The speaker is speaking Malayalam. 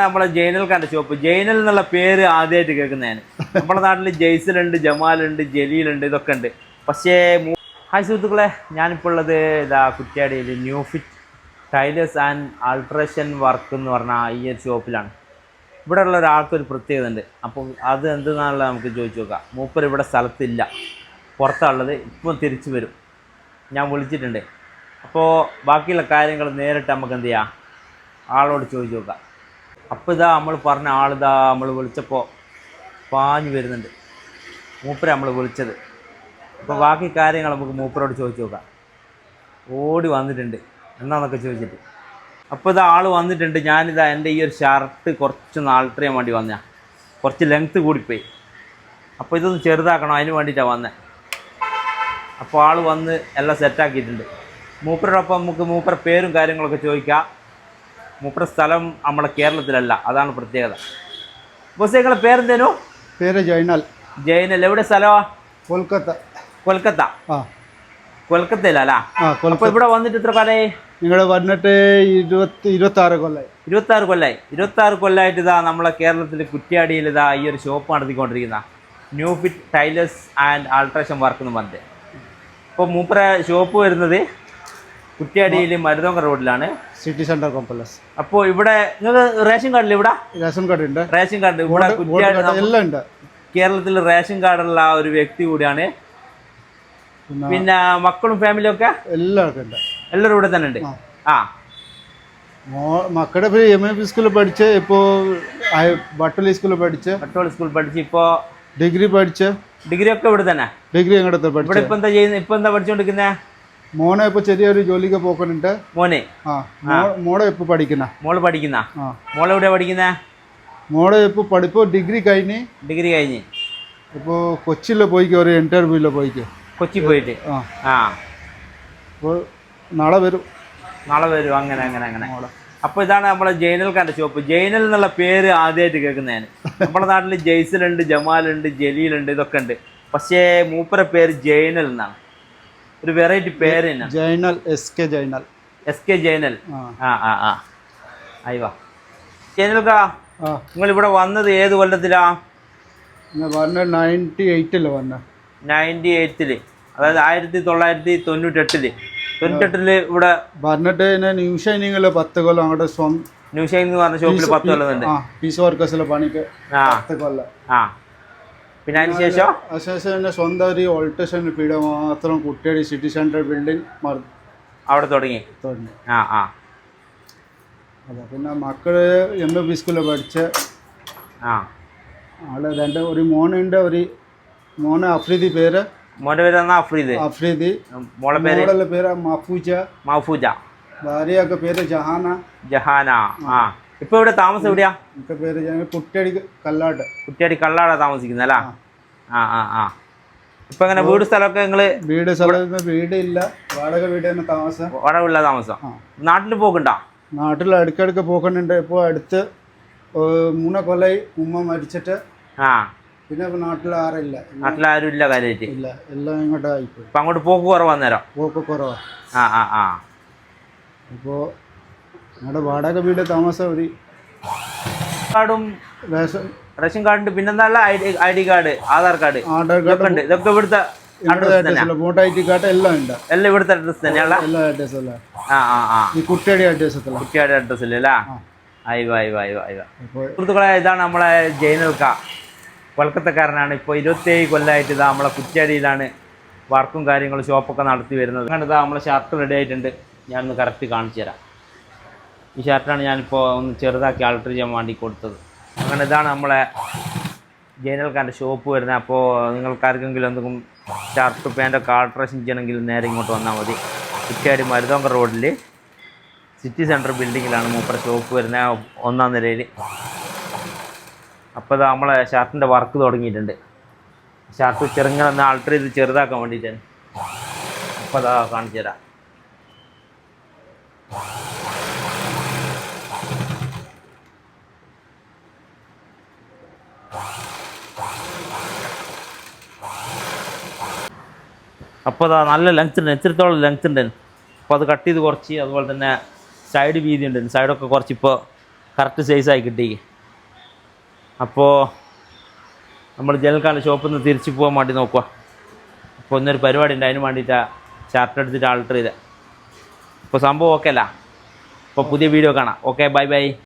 നമ്മളെ ജൈനൽ കണ്ട ഷോപ്പ് ജൈനൽ എന്നുള്ള പേര് ആദ്യമായിട്ട് കേൾക്കുന്നതാണ്. നമ്മുടെ നാട്ടിൽ ജയ്സലുണ്ട് ജമാലുണ്ട് ജലീലുണ്ട് ഇതൊക്കെ ഉണ്ട്. പക്ഷേ ഹായ് സുഹൃത്തുക്കളെ ഞാനിപ്പോൾ ഉള്ളത് ഇതാ കുറ്റ്യാടിയിൽ new fit tailors and alteration work എന്ന് പറഞ്ഞ ഈ ഒരു ഷോപ്പിലാണ് ഇവിടെ ഉള്ള ഒരാൾക്ക് ഒരു പ്രത്യേകത ഉണ്ട്. അപ്പോൾ അത് എന്തെന്നാണല്ലോ നമുക്ക് ചോദിച്ചു നോക്കാം. മൂപ്പർ ഇവിടെ സ്ഥലത്തില്ല. പുറത്താണുള്ളത്. ഇപ്പം തിരിച്ചു വരും. ഞാൻ വിളിച്ചിട്ടുണ്ട്. അപ്പോൾ ബാക്കിയുള്ള കാര്യങ്ങൾ നേരിട്ട് നമുക്ക് എന്ത് ചെയ്യാം? ആളോട് ചോദിച്ചു നോക്കാം. അപ്പോൾ ഇതാ നമ്മൾ പറഞ്ഞ ആളിതാ നമ്മൾ വിളിച്ചപ്പോൾ പാഞ്ഞു വരുന്നുണ്ട്. മൂപ്പരെ നമ്മൾ വിളിച്ചത്. അപ്പോൾ ബാക്കി കാര്യങ്ങൾ നമുക്ക് മൂപ്പരോട് ചോദിച്ചു നോക്കാം. ഓടി വന്നിട്ടുണ്ട്. എന്നാന്നൊക്കെ ചോദിച്ചിട്ട്. അപ്പോൾ ഇതാ ആൾ വന്നിട്ടുണ്ട്. ഞാനിതാ എന്റെ ഈ ഒരു ഷർട്ട് കുറച്ച് നാളിട്ടറിയാൻ വേണ്ടി വന്ന കുറച്ച് ലെങ്ത്ത് കൂടിപ്പോയി. അപ്പോൾ ഇതൊന്ന് ചെറുതാക്കണം. അതിന് വേണ്ടിയിട്ടാണ് വന്നത് അപ്പോൾ ആൾ വന്ന് എല്ലാം സെറ്റാക്കിയിട്ടുണ്ട് മൂപ്പരോടൊപ്പം നമുക്ക് മൂപ്പര പേരും കാര്യങ്ങളൊക്കെ ചോദിക്കാം. മൂപ്പര സ്ഥലം നമ്മളെ കേരളത്തിലല്ല. അതാണ് പ്രത്യേകത. ബസ് നിങ്ങളെ പേരെന്തേനു? പേര് ജൈനൽ. ജൈനൽ. എവിടെ സ്ഥലമാ കൊൽക്കത്ത. കൊൽക്കത്ത. ആ. കൊൽക്കത്തയിലല്ല? അപ്പോൾ ഇവിടെ വന്നിട്ട് എത്ര കാലമായി നിങ്ങൾ വന്നിട്ട് ഇരുപത്തി ഇരുപത്താറ് കൊല്ലായി. ഇരുപത്താറ് കൊല്ലായി. ഇരുപത്താറ് കൊല്ലമായിട്ട് ഇതാ നമ്മളെ കേരളത്തിൽ കുറ്റ്യാടിയിൽ ഇതാ ഈ ഒരു ഷോപ്പ് നടത്തിക്കൊണ്ടിരിക്കുന്ന. New fit tailors and alteration work എന്ന് പറഞ്ഞിട്ട്. ഇപ്പോൾ മൂപ്പര ഷോപ്പ് വരുന്നത് കുറ്റ്യാടിയിൽ മരുതോങ്ക റോഡിലാണ്. City centre complex. അപ്പോൾ ഇവിടെ നിങ്ങൾക്ക് റേഷൻ കാർഡില്ല ഇവിടെ? റേഷൻ കാർഡ് ഉണ്ട്. റേഷൻ കാർഡ് ഇവിടെ കുറ്റ്യാടി എല്ലാം ഉണ്ട്. കേരളത്തിൽ റേഷൻ കാർഡുള്ള ഒരു വ്യക്തി കൂടിയാണ്. പിന്നെ മക്കളും ഫാമിലിയും ഒക്കെ? എല്ലാവർക്കും ഉണ്ട്. എല്ലാവരും ഇവിടെ തന്നെ ഉണ്ട്? ആ. മക്കളുടെ എം എ പി സ്കൂളിൽ പഠിച്ച് ഇപ്പോൾ ബട്ടോളി സ്കൂളിൽ പഠിച്ച്. ബട്ടോളി സ്കൂളിൽ പഠിച്ച് ഇപ്പോൾ ഡിഗ്രി പഠിച്ച്. ഡിഗ്രി ഒക്കെ ഇവിടെ തന്നെ? ഡിഗ്രി എങ്ങടത്ത് ഇവിടെ ഇപ്പം എന്താ ചെയ്യുന്നത് ഇപ്പം എന്താ പഠിച്ചുകൊണ്ടിരിക്കുന്നത് മോനെ ഇപ്പൊ ചെറിയൊരു ജോലിക്ക് പോക്കുന്നുണ്ട്. മോനെ? ആ മോളെ ഇപ്പൊ പഠിക്കുന്ന. മോൾ പഠിക്കുന്ന? മോളെ എവിടെയാ പഠിക്കുന്നത് മോളെ ഇപ്പൊ പഠിപ്പോ ഡിഗ്രി കഴിഞ്ഞ് ഡിഗ്രി കഴിഞ്ഞ്. ഇപ്പോ കൊച്ചിയിൽ പോയിക്കോ ഒരു ഇന്റർവ്യൂല പോയിക്കോ. കൊച്ചി പോയിട്ട്? ആ. അപ്പോൾ നാളെ വരും. നാളെ വരും. അങ്ങനെ അങ്ങനെ അങ്ങനെ. അപ്പൊ ഇതാണ് നമ്മളെ ജൈനൽ കണ്ട ഷോപ്പ് ജൈനൽ എന്നുള്ള പേര് ആദ്യമായിട്ട് കേൾക്കുന്നതാണ് നമ്മുടെ നാട്ടിൽ ജയ്സലുണ്ട് ജമാലുണ്ട് ജലീലുണ്ട് ഇതൊക്കെ ഉണ്ട്. പക്ഷേ മൂപ്പര പേര് ജൈനൽ എന്നാണ്. ഒരു വെറൈറ്റി പേര് Jainal S K Jainal S K Jainal ആ. ആ ആ അയ്യോ ജൈനൽക്കാ നിങ്ങൾ ഇവിടെ വന്നത് ഏത് കൊല്ലത്തിലാ? വന്നത് നയന്റി എയ്റ്റിൽ വന്ന. നയന്റി എയ്റ്റിൽ അതായത് ആയിരത്തി തൊള്ളായിരത്തി തൊണ്ണൂറ്റെട്ടിൽ തൊണ്ണൂറ്റെട്ടിൽ ഇവിടെ ഞാൻ ന്യൂ ഷൈനിങ്ങിൽ പത്ത് കൊല്ലം അങ്ങോട്ട് സ്വം ന്യൂ ഷൈനിങ് പറഞ്ഞ ഷോപ്പിൽ പത്ത് ആ പീസ് വർക്കേഴ്സിലെ പണിക്ക് പത്ത് കൊല്ലം. ആ. പിന്നെ അതിന് ശേഷം? അതിനുശേഷം എന്റെ സ്വന്തം ഒരു ഓൾട്ടേഷൻ പീഡ മാത്രം കുട്ടിയുടെ സിറ്റി സെന്റർ ബിൽഡിംഗ് അവിടെ തുടങ്ങി? തുടങ്ങി. ആ ആ. അതെ പിന്നെ മക്കൾ എം എ പി സ്കൂളിൽ പഠിച്ച് ആ. അവിടെ രണ്ട് ഒരു മോനുണ്ട് ഒരു മോനെ അഫ്രീദി പേര്. മോന്റെ പേര് അഫ്രീദ്? അഫ്രീദി. മോളെ പേര്? മോളുടെ പേര് മഫൂജ. മഫൂജ. ഭാര്യയൊക്കെ പേര് ജഹാന. ജഹാന ആ. ഇപ്പൊ ഇവിടെ താമസം എവിടെയാ? പേര് ഞാൻ കുട്ടിയടി കല്ലാട്ട്. കല്ലാടാ കള്ളാടാ താമസിക്കുന്നല്ല ആ. ആ ആ ഇപ്പൊ എങ്ങനെ വീട് സ്ഥലമൊക്കെ നിങ്ങൾ വീട് സ്ഥലത്ത് വീടില്ല. വാടക വീട് തന്നെ താമസം. വാടകയുള്ള താമസം? നാട്ടിൽ നാട്ടിൽ പോകണ്ട നാട്ടിൽ അടുക്കടുക്ക് പോക്കുന്നുണ്ട്. ഇപ്പൊ അടുത്ത് മൂന്ന കൊല്ലായി ഉമ്മ മരിച്ചിട്ട്. ആ. പിന്നെ നാട്ടിൽ ആരില്ല നാട്ടിൽ ആരും ഇല്ല കാര്യമായിട്ട് ഇല്ല. എല്ലാം ഇങ്ങോട്ടായി ഇപ്പൊ അങ്ങോട്ട് പോക്ക് കുറവാന്നേരം? പോക്ക് കുറവാ. ആ ആ ആ. ഇപ്പോൾ ഞങ്ങളുടെ വാടക വീട് താമസം ഒരു കാർഡും റേഷൻ റേഷൻ കാർഡുണ്ട് പിന്നെന്താ I D D card Aadhaar card. Aadhaar card ഉണ്ട്. ഇതൊക്കെ ഇവിടുത്തെ address vote I D card എല്ലാം ഉണ്ട്. എല്ലാം ഇവിടുത്തെ അഡ്രസ് തന്നെയുള്ള എല്ലാ അഡ്രസ് ആ ആ ആ. ഈ കുട്ടിയുടെ അഡ്രസ്സത്തില്ല കുറ്റിയാട് അഡ്രസ് ഇല്ലല്ലേ. അയവ അയവ അയവ അയവ സുഹൃത്തുക്കളെ ഇതാണ് നമ്മളെ ജൈനൽക്ക കൊൽക്കത്തക്കാരനാണ്. ഇപ്പോൾ ഇരുപത്തേഴ് കൊല്ലമായിട്ട് ഇതാ നമ്മളെ കുറ്റ്യാടിയിലാണ് വർക്കും കാര്യങ്ങളും ഷോപ്പൊക്കെ നടത്തി വരുന്നത്. അങ്ങനെ ഇതാ നമ്മളെ ഷർട്ട് റെഡി ആയിട്ടുണ്ട്. ഞാനൊന്ന് കറക്റ്റ് കാണിച്ചു തരാം. ഈ ഷർട്ടാണ് ഞാനിപ്പോൾ ഒന്ന് ചെറുതാക്കി ആൾട്ടർ ചെയ്യാൻ വേണ്ടി കൊടുത്തത്. അങ്ങനെ ഇതാണ് നമ്മളെ ജൈനൽക്കാരന്റെ ഷോപ്പ് വരുന്നത്. അപ്പോൾ നിങ്ങൾക്കാർക്കെങ്കിലും എന്തെങ്കിലും ഷർട്ട് പാന്റൊക്കെ ആൾട്രേഷൻ ചെയ്യണമെങ്കിൽ നേരെ ഇങ്ങോട്ട് വന്നാൽ മതി. കുറ്റ്യാടി മരുതോങ്ക റോഡിൽ സിറ്റി സെന്റർ ബിൽഡിങ്ങിലാണ് മൂപ്പറ ഷോപ്പ് വരുന്നത് ഒന്നാം നിലയിൽ അപ്പോൾ ഇത് നമ്മളെ ഷർട്ടിന്റെ വർക്ക് തുടങ്ങിയിട്ടുണ്ട്. ഷർട്ട് ചെറുങ്ങനെ ഒന്ന് ആൾട്ടർ ചെയ്ത് ചെറുതാക്കാൻ വേണ്ടിയിട്ടാണ്. അപ്പോൾ അതാ കാണിച്ചു തരാം അപ്പോൾ അതാ നല്ല ലെങ്ത് ഉണ്ട് എത്രത്തോളം ലെങ്ത് ഉണ്ട്. അപ്പോൾ അത് കട്ട് ചെയ്ത് കുറച്ച് അതുപോലെ തന്നെ സൈഡ് വീതി ഉണ്ട്. സൈഡൊക്കെ കുറച്ച് ഇപ്പോൾ കറക്റ്റ് സൈസായി കിട്ടി. അപ്പോൾ നമ്മൾ ജനൽക്കാല ഷോപ്പിൽ നിന്ന് തിരിച്ചു പോകാൻ വേണ്ടി നോക്കുക അപ്പോൾ ഒന്നൊരു പരിപാടി ഉണ്ട് അതിന് വേണ്ടിയിട്ടാണ് ചാർട്ട് എടുത്തിട്ട് ആൾട്ടർ ചെയ്തത് അപ്പോൾ സംഭവം ഓക്കെ അല്ല. അപ്പോൾ പുതിയ വീഡിയോ കാണാം. Okay bye bye